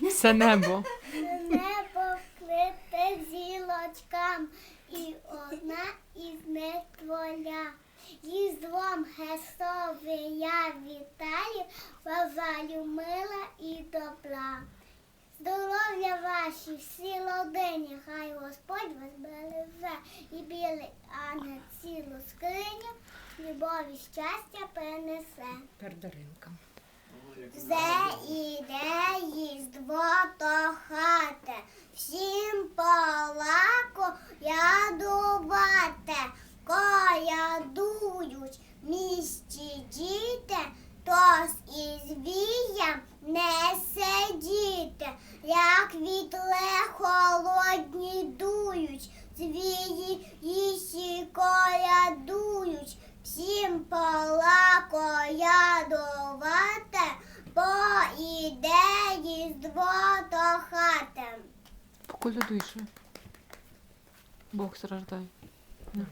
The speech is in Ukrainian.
Все небо. Небо вкрите зілочкам, і одна із них твоя. Різдвом Христове я вітаю, бажаю мила і добра. Здоров'я ваші, всі родині, хай Господь вас береже, і білий ангел цілу скриню, любові щастя принесе. Пердаринка. До хати, всім полаку ядувати, колядують в місті діти, тож із віям не сидіти, як вітли холодні дують, звії їсі колядують, всім полаку ядувати, бо іде їздво до хати. Поколядуй ще. Бог страждає. На.